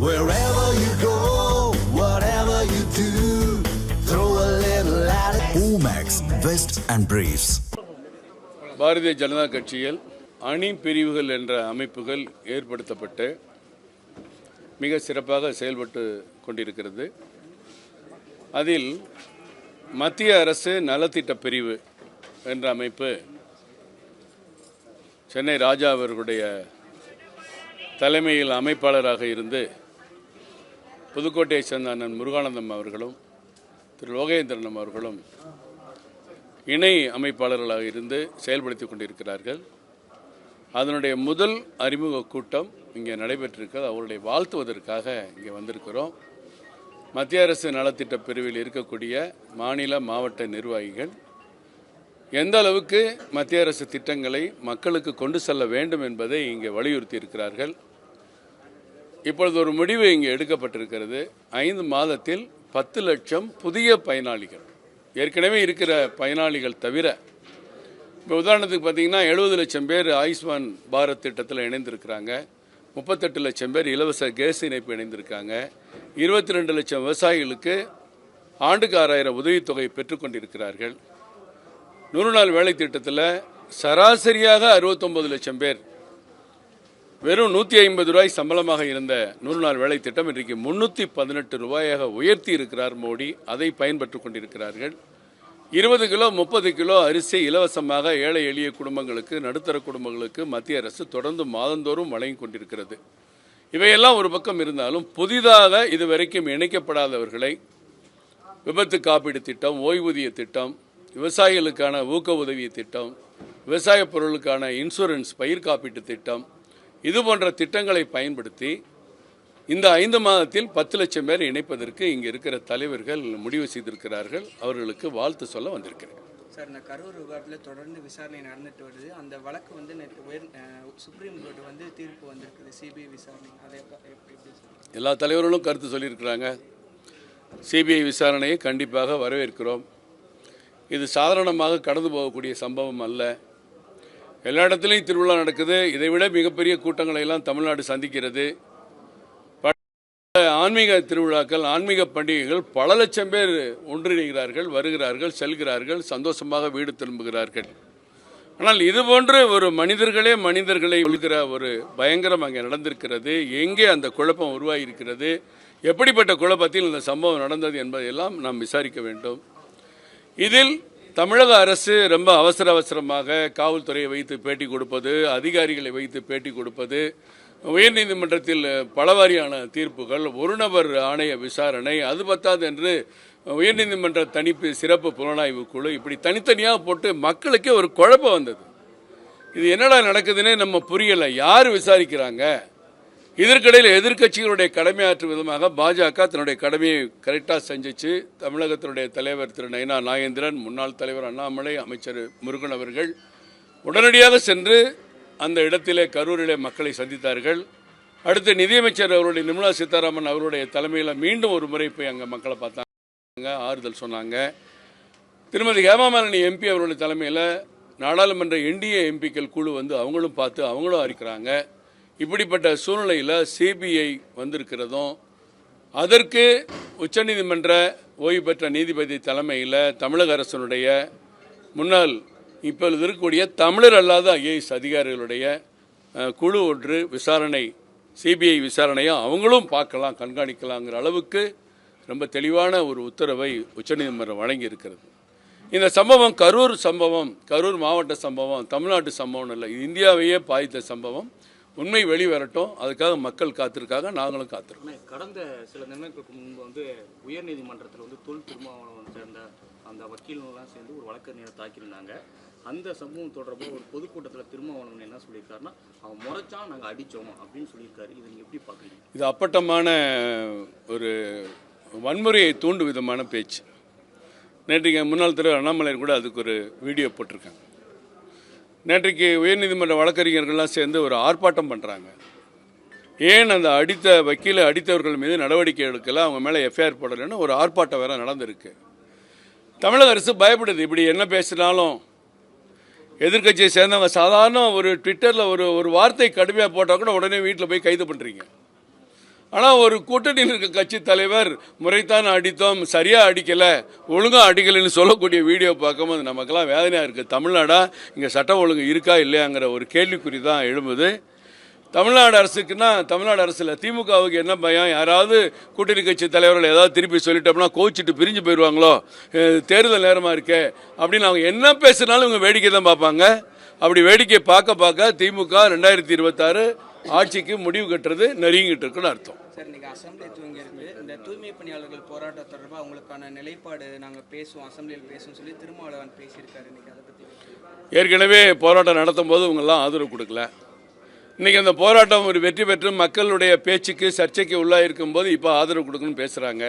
Wherever you go, whatever you do, throw a little at it. Omax, Vest and Briefs. Bharatiya Janata கட்சியில் அணி பிரிவுகள் என்ற அமைப்புகள் ஏற்படுத்தப்பட்டு மிக சிறப்பாக செயல்பட்டு கொண்டிருக்கிறது அதில் மத்திய அரசு நலத்திட்ட பிரிவு என்ற அமைப்பு சென்னை ராஜா அவர்களுடைய தலைமையில் அமைப்பாளராக இருந்து புதுக்கோட்டையை சேர்ந்த அண்ணன் முருகானந்தம் அவர்களும் திரு. லோகேந்திரனம் அவர்களும் இணை அமைப்பாளர்களாக இருந்து செயல்படுத்தி கொண்டிருக்கிறார்கள். அதனுடைய முதல் அறிமுக கூட்டம் இங்கே நடைபெற்றிருக்கிறது. அவருடைய வாழ்த்துவதற்காக இங்கே வந்திருக்கிறோம். மத்திய அரசு நலத்திட்ட பிரிவில் இருக்கக்கூடிய மாநில மாவட்ட நிர்வாகிகள் எந்த அளவுக்கு மத்திய அரசு திட்டங்களை மக்களுக்கு கொண்டு செல்ல வேண்டும் என்பதை இங்கே வலியுறுத்தி இருக்கிறார்கள் இப்பொழுது ஒரு முடிவு இங்கே எடுக்கப்பட்டிருக்கிறது. ஐந்து மாதத்தில் பத்து லட்சம் புதிய பயனாளிகள். ஏற்கனவே இருக்கிற பயனாளிகள் தவிர இப்போ உதாரணத்துக்கு பார்த்தீங்கன்னா எழுபது லட்சம் பேர் ஆயுஷ்மான் பாரத் திட்டத்தில் இணைந்திருக்கிறாங்க. முப்பத்தெட்டு லட்சம் பேர் இலவச கேஸ் இணைப்பு இணைந்திருக்காங்க. இருபத்தி ரெண்டு லட்சம் விவசாயிகளுக்கு ஆண்டுக்கு ஆறாயிரம் உதவித்தொகை பெற்றுக்கொண்டிருக்கிறார்கள் நூறு நாள் வேலை திட்டத்தில் சராசரியாக அறுபத்தொம்பது லட்சம் பேர் வெறும் நூற்றி ஐம்பது ரூபாய் சம்பளமாக இருந்த நூறு நாள் வேலை திட்டம் இன்றைக்கு முன்னூற்றி பதினெட்டு ரூபாயாக உயர்த்தி இருக்கிறார் மோடி. அதை பயன்பெற்று கொண்டிருக்கிறார்கள். இருபது கிலோ முப்பது கிலோ அரிசி இலவசமாக ஏழை எளிய குடும்பங்களுக்கு நடுத்தர குடும்பங்களுக்கு மத்திய அரசு தொடர்ந்து மாதந்தோறும் வழங்கி கொண்டிருக்கிறது. இவையெல்லாம் ஒரு பக்கம் இருந்தாலும் புதிதாக இதுவரைக்கும் இணைக்கப்படாதவர்களை விபத்து காப்பீடு திட்டம் ஓய்வூதிய திட்டம் விவசாயிகளுக்கான ஊக்க உதவி திட்டம் விவசாய பொருளுக்கான இன்சூரன்ஸ் பயிர் காப்பீட்டு திட்டம் இது போன்ற திட்டங்களை பயன்படுத்தி இந்த ஐந்து மாதத்தில் பத்து லட்சம் பேர் இணைப்பதற்கு இங்கே இருக்கிற தலைவர்கள் முடிவு செய்திருக்கிறார்கள். அவர்களுக்கு வாழ்த்து சொல்ல வந்திருக்கிறேன். சார் இந்த கரூர் விவகாரத்தில் தொடர்ந்து விசாரணை நடந்துட்டு வருது. அந்த வழக்கு வந்து நேற்று உயர் சுப்ரீம் கோர்ட் வந்து தீர்ப்பு வந்திருக்குது. சிபிஐ விசாரணை. அதை எல்லா தலைவர்களும் கருத்து சொல்லியிருக்கிறாங்க. சிபிஐ விசாரணையை கண்டிப்பாக வரவேற்கிறோம். இது சாதாரணமாக கடந்து போகக்கூடிய சம்பவம் அல்ல. எல்லா இடத்துலையும் திருவிழா நடக்குது. இதை விட மிகப்பெரிய கூட்டங்களை எல்லாம் தமிழ்நாடு சந்திக்கிறது. பல ஆன்மீக திருவிழாக்கள் ஆன்மீக பண்டிகைகள் பல லட்சம் பேர் ஒன்றிணைகிறார்கள் வருகிறார்கள் செல்கிறார்கள் சந்தோஷமாக வீடு திரும்புகிறார்கள். ஆனால் இது போன்று ஒரு மனிதர்களே மனிதர்களை ஒழுகிற ஒரு பயங்கரம் அங்கே நடந்திருக்கிறது. எங்கே அந்த குழப்பம் உருவாகியிருக்கிறது? எப்படிப்பட்ட குழப்பத்தில் இந்த சம்பவம் நடந்தது என்பதையெல்லாம் நாம் விசாரிக்க வேண்டும். இதில் தமிழக அரசு ரொம்ப அவசர அவசரமாக காவல்துறையை வைத்து பேட்டி கொடுப்பது அதிகாரிகளை வைத்து பேட்டி கொடுப்பது உயர்நீதிமன்றத்தில் பலவாரியான தீர்ப்புகள் ஒரு நபர் ஆணைய விசாரணை அது பத்தாது என்று உயர்நீதிமன்ற தனிப்பு சிறப்பு புலனாய்வு குழு இப்படி தனித்தனியாக போட்டு மக்களுக்கே ஒரு குழப்பம் வந்தது. இது என்னடா நடக்குதுன்னே நம்ம புரியலை. யார் விசாரிக்கிறாங்க? இதற்கிடையில் எதிர்க்கட்சிகளுடைய கடமையாற்றும் விதமாக பாஜக தன்னுடைய கடமையை கரெக்டாக செஞ்சிச்சு. தமிழகத்தினுடைய தலைவர் திரு நயனா நாகேந்திரன் முன்னாள் தலைவர் அண்ணாமலை அமைச்சர் முருகன் அவர்கள் உடனடியாக சென்று அந்த இடத்திலே கரூரிலே மக்களை சந்தித்தார்கள். அடுத்து நிதியமைச்சர் அவருடைய நிர்மலா சீதாராமன் அவருடைய தலைமையில் மீண்டும் ஒரு முறை போய் அங்கே மக்களை பார்த்தாங்க ஆறுதல் சொன்னாங்க. திருமதி ஹேமாமாலினி எம்பி அவருடைய தலைமையில் நாடாளுமன்ற என்டிஏ எம்பிக்கள் குழு வந்து அவங்களும் பார்த்து அவங்களும் அறிக்கிறாங்க இப்படிப்பட்ட சூழ்நிலையில் சிபிஐ வந்திருக்கிறதும் அதற்கு உச்சநீதிமன்ற ஓய்வு பெற்ற நீதிபதி தலைமையில் தமிழக அரசனுடைய முன்னாள் இப்பொழுது இருக்கக்கூடிய தமிழர் அல்லாத ஐஏஎஸ் அதிகாரிகளுடைய குழு ஒன்று விசாரணை சிபிஐ விசாரணையை அவங்களும் பார்க்கலாம் கண்காணிக்கலாங்கிற அளவுக்கு ரொம்ப தெளிவான ஒரு உத்தரவை உச்சநீதிமன்றம் வழங்கி இருக்கிறது இந்த சம்பவம் கரூர் சம்பவம் கரூர் மாவட்ட சம்பவம் தமிழ்நாட்டு சம்பவம் இல்லை இது இந்தியாவையே பாதித்த சம்பவம். உண்மை வெளிவரட்டும். அதுக்காக மக்கள் காத்திருக்காங்க நாங்களும் காத்திருக்கோம். கடந்த சில தினங்களுக்கு முன்பு வந்து உயர்நீதிமன்றத்தில் வந்து தொல் திருமாவளவன் சேர்ந்த அந்த வக்கீல்கள்லாம் சேர்ந்து ஒரு வழக்கறிஞரை தாக்கியிருந்தாங்க. அந்த சம்பவம் தொடர்பாக ஒரு பொதுக்கூட்டத்தில் திருமாவளவன் என்ன சொல்லியிருக்காருன்னா அவன் முறைச்சான் நாங்கள் அடித்தோம் அப்படின்னு சொல்லியிருக்காரு. இதை நீங்கள் எப்படி பார்க்குறீங்க? இது அப்பட்டமான ஒரு வன்முறையை தூண்டும் விதமான பேச்சு. நேற்றைக்கு முன்னாள் தலைவர் அண்ணாமலையர் கூட அதுக்கு ஒரு வீடியோ போட்டிருக்காங்க. நேற்றைக்கு உயர்நீதிமன்ற வழக்கறிஞர்கள்லாம் சேர்ந்து ஒரு ஆர்ப்பாட்டம் பண்ணுறாங்க ஏன் அந்த அடித்த வக்கீலை அடித்தவர்கள் மீது நடவடிக்கை எடுக்கல? அவங்க மேலே எஃப்ஐஆர் போடலைன்னு ஒரு ஆர்ப்பாட்டம் வேறு நடந்திருக்கு. தமிழக அரசு பயப்படுது. இப்படி என்ன பேசினாலும் எதிர்க்கட்சியை சேர்ந்தவங்க சாதாரண ஒரு ட்விட்டரில் ஒரு ஒரு வார்த்தை கடுமையாக போட்டால் கூட உடனே வீட்டில் போய் கைது பண்ணுறீங்க ஆனால் ஒரு கூட்டணியில் இருக்க கட்சி தலைவர் முறைத்தான் அடித்தோம் சரியாக அடிக்கலை ஒழுங்காக அடிக்கலைன்னு சொல்லக்கூடிய வீடியோ பார்க்கும்போது நமக்கெல்லாம் வேதனையாக இருக்குது தமிழ்நாடா இங்கே சட்டம் ஒழுங்கு இருக்கா இல்லையாங்கிற ஒரு கேள்விக்குறி தான் எழும்புது. தமிழ்நாடு அரசுக்குன்னா தமிழ்நாடு அரசில் திமுகவுக்கு என்ன பயம்? யாராவது கூட்டணி கட்சி தலைவர்கள் ஏதாவது திருப்பி சொல்லிட்டோம்னா கோச்சிட்டு பிரிஞ்சு போயிடுவாங்களோ? தேர்தல் நேரமாக இருக்கே அப்படின்னு அவங்க என்ன பேசுனாலும் இவங்க வேடிக்கை தான் பார்ப்பாங்க. அப்படி வேடிக்கை பார்க்க பார்க்க திமுக ரெண்டாயிரத்தி இருபத்தாறு ஆட்சிக்கு முடிவு கட்டுறது நெருங்கிட்டு இருக்குன்னு அர்த்தம். சார் இன்னைக்கு அசம்பிளி இருக்கு. இந்த தூய்மை பணியாளர்கள் போராட்டம் தொடர்பாக அவங்களுக்கான நிலைப்பாடு நாங்கள் பேசுவோம் அசம்பிளியில் பேசுவோம் சொல்லி திருமாவளவன் பேசியிருக்காரு இன்னைக்கு அதை பற்றி ஏற்கனவே போராட்டம் நடத்தும் போது இவங்கெல்லாம் ஆதரவு கொடுக்கல. இன்னைக்கு அந்த போராட்டம் ஒரு வெற்றி பெற்று மக்களுடைய பேச்சுக்கு சர்ச்சைக்கு உள்ளாயிருக்கும் போது இப்போ ஆதரவு கொடுக்கணும்னு பேசுகிறாங்க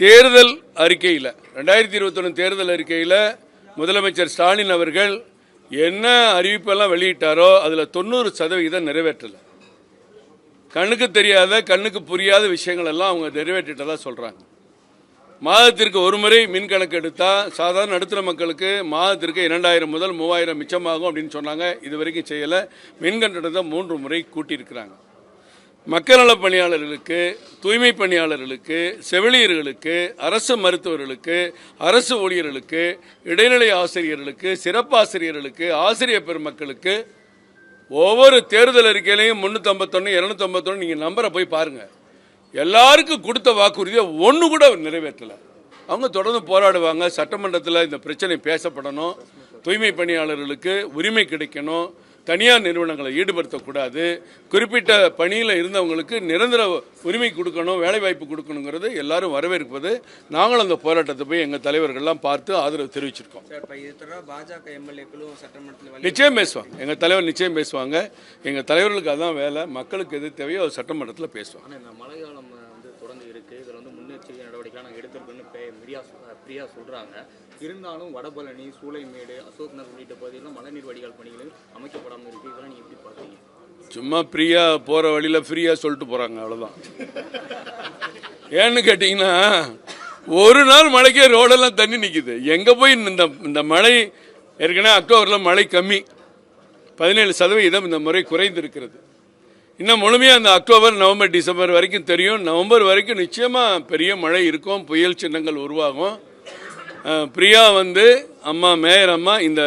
தேர்தல் அறிக்கையில் ரெண்டாயிரத்தி இருபத்தொன்று தேர்தல் அறிக்கையில் முதலமைச்சர் ஸ்டாலின் அவர்கள் என்ன அறிவிப்பெல்லாம் வெளியிட்டாரோ அதில் தொண்ணூறு சதவிகிதம் நிறைவேற்றலை. கண்ணுக்கு தெரியாத கண்ணுக்கு புரியாத விஷயங்கள் எல்லாம் அவங்க நிறைவேற்றிட்டதாக சொல்கிறாங்க மாதத்திற்கு ஒரு முறை மின் கணக்கு எடுத்தால் சாதாரண நடுத்தர மக்களுக்கு மாதத்திற்கு இரண்டாயிரம் முதல் மூவாயிரம் மிச்சமாகும் அப்படின்னு சொன்னாங்க. இது வரைக்கும் செய்யலை. மின் கட்டணத்தை மூன்று முறை கூட்டியிருக்கிறாங்க. மக்கள் நலப் பணியாளர்களுக்கு தூய்மை பணியாளர்களுக்கு செவிலியர்களுக்கு அரசு மருத்துவர்களுக்கு அரசு ஊழியர்களுக்கு இடைநிலை ஆசிரியர்களுக்கு சிறப்பாசிரியர்களுக்கு ஆசிரியர் பெருமக்களுக்கு ஒவ்வொரு தேர்தல் அறிக்கையிலையும் முந்நூற்றம்பத்தொன்று இரநூத்தம்பத்தொன்று நீங்கள் நம்பரை போய் பாருங்கள் எல்லாருக்கும் கொடுத்த வாக்குறுதியை ஒன்று கூட நிறைவேற்றலை. அவங்க தொடர்ந்து போராடுவாங்க. சட்டமன்றத்தில் இந்த பிரச்சனை பேசப்படணும். தூய்மை பணியாளர்களுக்கு உரிமை கிடைக்கணும். தனியார் நிறுவனங்களை ஈடுபடுத்தக்கூடாது. குறிப்பிட்ட பணியில் இருந்தவங்களுக்கு நிரந்தர உரிமை கொடுக்கணும் வேலைவாய்ப்பு கொடுக்கணுங்கிறது எல்லாரும் வரவேற்பது. நாங்களும் அந்த போராட்டத்தை போய் எங்கள் தலைவர்கள்லாம் பார்த்து ஆதரவு தெரிவிச்சிருக்கோம். பாஜக எம்எல்ஏக்களும் சட்டமன்றத்தில் நிச்சயம் பேசுவாங்க. எங்கள் தலைவர் நிச்சயம் பேசுவாங்க. எங்கள் தலைவர்களுக்கு அதான் வேலை. மக்களுக்கு எது தேவையோ அது சட்டமன்றத்தில் பேசுவாங்க. மழைக்காலம் வந்து தொடர்ந்து இருக்குது இதில் வந்து முன்னெச்சரிக்கை நடவடிக்கைலாம் நாங்கள் எடுத்திருக்கோன்னு பிரியா சொல்கிறாங்க இருந்தாலும் வடபழனி சூளைமேடு அசோக் நகர் உள்ளிட்ட பகுதிகளில் மழைநீர் வடிகால் பணிகள் அமைக்கப்படாமல் இருக்குது இதெல்லாம் நீங்கள் எப்படி பார்த்தீங்க சும்மா ஃப்ரீயா போகிற வழியில் ஃப்ரீயாக சொல்லிட்டு போகிறாங்க அவ்வளோதான் ஏன்னு கேட்டிங்கன்னா ஒரு நாள் மழைக்கே ரோடெல்லாம் தண்ணி நிற்கிது எங்கே போய் இந்த இந்த மழை ஏற்கனவே அக்டோபரில் மழை கம்மி. பதினேழு சதவீதம் இந்த முறை குறைந்திருக்கிறது. இன்னும் முழுமையாக அந்த அக்டோபர் நவம்பர் டிசம்பர் வரைக்கும் தெரியும். நவம்பர் வரைக்கும் நிச்சயமாக பெரிய மழை இருக்கும் புயல் சின்னங்கள் உருவாகும். பிரியா வந்து அம்மா மேயர் அம்மா இந்த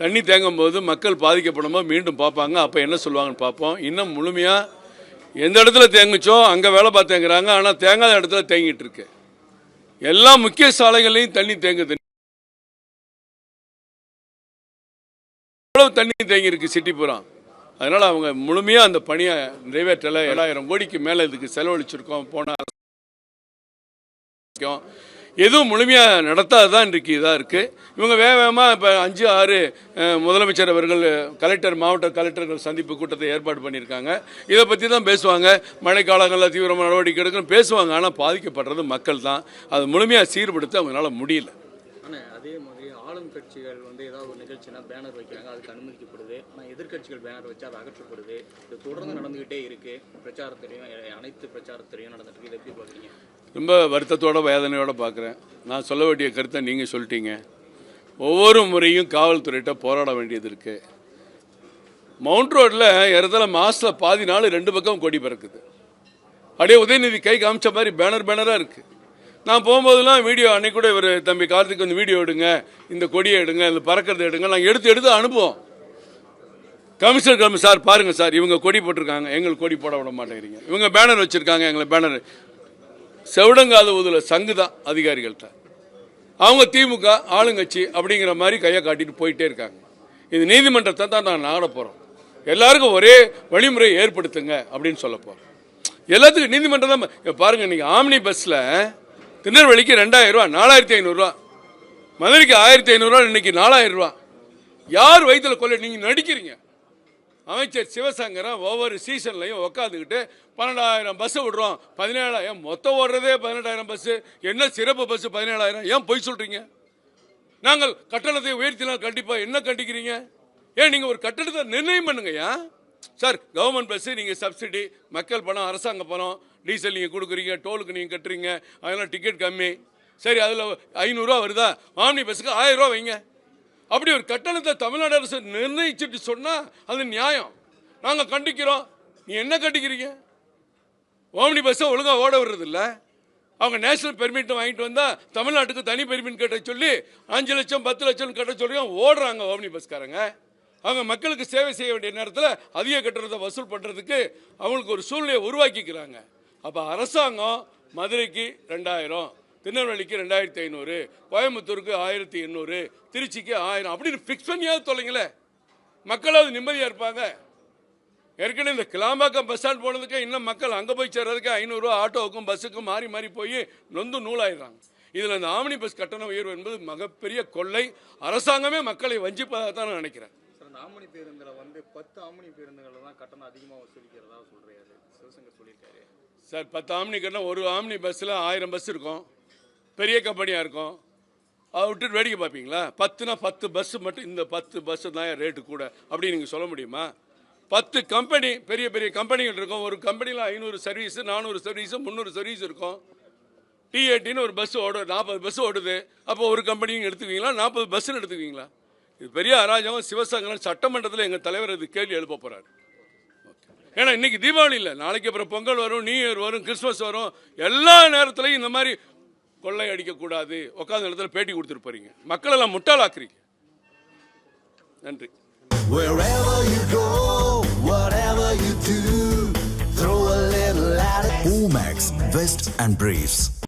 தண்ணி தேங்கும் போது மக்கள் பாதிக்கப்படும் போது மீண்டும் பார்ப்பாங்க. அப்போ என்ன சொல்லுவாங்கன்னு பார்ப்போம். இன்னும் முழுமையாக எந்த இடத்துல தேங்குச்சோ அங்கே வேலை பார்த்தேங்கிறாங்க ஆனால் தேங்காத இடத்துல தேங்கிட்டு இருக்கு. எல்லா முக்கிய சாலைகள்லையும் தண்ணி தேங்குது. எவ்வளவு தண்ணி தேங்கி இருக்கு சிட்டி பூரா அதனால அவங்க முழுமையா அந்த பணியை நிறைவேற்றல. ஏழாயிரம் கோடிக்கு மேல இதுக்கு செலவழிச்சிருக்கோம். போன எதுவும் முழுமையாக நடத்தாதான் இன்றைக்கு இதாக இருக்குது இவங்க வேக வேகமாக இப்போ அஞ்சு ஆறு முதலமைச்சர் அவர்கள் கலெக்டர் மாவட்ட கலெக்டர்கள் சந்திப்பு கூட்டத்தை ஏற்பாடு பண்ணியிருக்காங்க. இதை பற்றி தான் பேசுவாங்க மழைக்காலங்களில் தீவிரமான நடவடிக்கை எடுக்கணும் பேசுவாங்க. ஆனால் பாதிக்கப்படுறது மக்கள் தான் அது முழுமையாக சீர்படுத்த அவங்களால முடியல. ஆனால் அதே மாதிரி கட்சிகள் வந்து ஏதாவது ஒரு நிகழ்ச்சினா பேனர் வைக்கிறாங்க அதுக்கு அனுமதிக்கப்படுது. ஆனால் எதிர்க்கட்சிகள் பேனர் வச்சு அது அகற்றப்படுது. இது தொடர்ந்து நடந்துகிட்டே இருக்கு. பிரச்சாரத்திலையும் அனைத்து பிரச்சாரத்திலையும் நடந்துட்டு இருக்கு. இதை எப்படி பார்க்குறீங்க? ரொம்ப வருத்தத்தோட வேதனையோட பார்க்குறேன். நான் சொல்ல வேண்டிய கருத்தை நீங்கள் சொல்லிட்டீங்க. ஒவ்வொரு முறையும் காவல்துறையிட்ட போராட வேண்டியது இருக்கு. மவுண்ட் ரோட்டில் இடத்துல மாதத்தில் பாதி நாள் ரெண்டு பக்கம் கொடி பறக்குது. அப்படியே உதயநிதி கை காமிச்ச மாதிரி பேனர் பேனராக இருக்குது நான் போகும்போதெல்லாம் வீடியோ அன்னைக்கு கூட இவர் தம்பி கார்த்திக் வந்து வீடியோ எடுங்க இந்த கொடியை எடுங்க இந்த பறக்கிறத எடுங்க நாங்கள் எடுத்து எடுத்து அனுப்புவோம். கமிஷனர் கிளம்பி சார் பாருங்கள் சார் இவங்க கொடி போட்டிருக்காங்க எங்களுக்கு கொடி போட விட மாட்டேங்கிறீங்க. இவங்க பேனர் வச்சுருக்காங்க எங்களை பேனர். செவிடங்காத ஊதுல சங்கு தான் அதிகாரிகள்கிட்ட. அவங்க திமுக ஆளுங்கட்சி அப்படிங்கிற மாதிரி கையை காட்டிட்டு போயிட்டே இருக்காங்க. இது நீதிமன்றத்தை தான் நான் நாட போகிறோம் எல்லாருக்கும் ஒரே வழிமுறையை ஏற்படுத்துங்க அப்படின்னு சொல்ல போகிறோம் எல்லாத்துக்கும் நீதிமன்றம் தான் பாருங்கள் இன்றைக்கி ஆம்னி பஸ்ஸில் திருநெல்வேலிக்கு ரெண்டாயிரம் ரூபா நாலாயிரத்தி ஐநூறுரூவா மதுரைக்கு ஆயிரத்தி ஐநூறுரூவா இன்னைக்கு நாலாயிரம் ரூபா. யார் வயிற்றில் கொள்ள நீங்கள் நடிக்கிறீங்க? அமைச்சர் சிவசங்கரன் ஒவ்வொரு சீசன்லையும் உட்காந்துக்கிட்டு பன்னெண்டாயிரம் பஸ்ஸு விடுறோம். பதினேழாயிரம் மொத்தம் ஓடுறதே பதினெட்டாயிரம் பஸ்ஸு என்ன சிறப்பு பஸ்ஸு பதினேழாயிரம்? ஏன் பொய் சொல்கிறீங்க நாங்கள் கட்டணத்தை உயர்த்தினால் கண்டிப்பாக என்ன கண்டிக்கிறீங்க? ஏன் நீங்கள் ஒரு கட்டணத்தை நிர்ணயம் பண்ணுங்கய்யா சார் கவர்மெண்ட் பஸ்ஸு நீங்கள் சப்சிடி மக்கள் பணம் அரசாங்க பணம் டீசல் நீங்கள் கொடுக்குறீங்க டோலுக்கு நீங்கள் கட்டுறீங்க அதெல்லாம் டிக்கெட் கம்மி. சரி அதில் ஐநூறுரூவா வருதா? ஆம்னி பஸ்ஸுக்கு ஆயிரரூவா வைங்க. அப்படி ஒரு கட்டணத்தை தமிழ்நாடு அரசு நிர்ணயிச்சுட்டு சொன்னால் அது நியாயம். நாங்கள் கண்டிக்கிறோம். நீ என்ன கண்டிக்கிறீங்க? ஓம்னி பஸ்ஸை ஒழுங்காக ஓட விடுறதில்ல. அவங்க நேஷனல் பெர்மிட் வாங்கிட்டு வந்தால் தமிழ்நாட்டுக்கு தனி பெர்மிட் கட்ட சொல்லி அஞ்சு லட்சம் பத்து லட்சம் கட்ட சொல்லி ஓடுறாங்க ஓம்னி பஸ்காரங்க அவங்க மக்களுக்கு சேவை செய்ய வேண்டிய நேரத்தில் அதிக கட்டணத்தை வசூல் பண்ணுறதுக்கு அவங்களுக்கு ஒரு சூழ்நிலையை உருவாக்கிக்கிறாங்க. அப்போ அரசாங்கம் மதுரைக்கு ரெண்டாயிரம் திருநெல்வேலிக்கு ரெண்டாயிரத்தி ஐநூறு கோயம்புத்தூருக்கு ஆயிரத்தி எண்ணூறு திருச்சிக்கு ஆயிரம் அப்படின்னு ஃபிக்ஸ் பண்ணியாவது தொலைங்களே. மக்களாவது நிம்மதியாக இருப்பாங்க. ஏற்கனவே இந்த கிளாம்பாக்கம் பஸ் ஸ்டாண்ட் போனதுக்கு இன்னும் மக்கள் அங்கே போய் சேர்றதுக்கு ஐநூறுரூவா ஆட்டோவுக்கும் பஸ்ஸுக்கும் மாறி மாறி போய் நொந்து நூலாயிடுறாங்க. இதில் இந்த ஆம்னி பஸ் கட்டண உயர்வு என்பது மிகப்பெரிய கொள்ளை. அரசாங்கமே மக்களை வஞ்சிப்பதாக தான் நான் நினைக்கிறேன். சார் ஆமணி பேருந்தில் வந்து பத்து ஆமணி பேருந்துகளில் தான் கட்டணம் அதிகமாக வசூலிக்கிறதா சொல்கிறாரு சிவசங்கர் சொல்லியிருக்காரு. சார் பத்து ஆம்னி கட்டினா ஒரு ஆம்னி பஸ்ஸில் ஆயிரம் பஸ் இருக்கும். பெரிய கம்பெனியாக இருக்கும். அதை விட்டுட்டு வேடிக்கை பார்ப்பீங்களா? பத்துனா பத்து பஸ்ஸு மட்டும் இந்த பத்து பஸ்ஸு தான் ரேட்டு கூட. அப்படின்னு நீங்கள் சொல்ல முடியுமா? பத்து கம்பெனி பெரிய பெரிய கம்பெனிகள் இருக்கும். ஒரு கம்பெனியில் ஐநூறு சர்வீஸு நானூறு சர்வீஸு முந்நூறு சர்வீஸ் இருக்கும். டிஏடின்னு ஒரு பஸ் ஓடு நாற்பது பஸ் ஓடுது. அப்போ ஒரு கம்பெனியும் எடுத்துக்குவீங்களா? நாற்பது பஸ்ஸுன்னு எடுத்துக்குவீங்களா? இது பெரிய அராஜகம். சிவசங்கரன் சட்டமன்றத்தில் எங்கள் தலைவர் இது கேள்வி எழுப்ப போகிறார் ஏன்னா இன்னைக்கு தீபாவளி இல்லை. நாளைக்கு அப்புறம் பொங்கல் வரும் நியூ இயர் வரும் கிறிஸ்மஸ் வரும். எல்லா நேரத்துலையும் இந்த மாதிரி கொள்ளை அடிக்கக்கூடாது உட்காந்த இடத்துல பேட்டி கொடுத்துட்டு போறீங்க. மக்களெல்லாம் முட்டாளாக்குறீங்க. நன்றி. Wherever you go, whatever you do, throw a little at it. Omax, Vest and Briefs.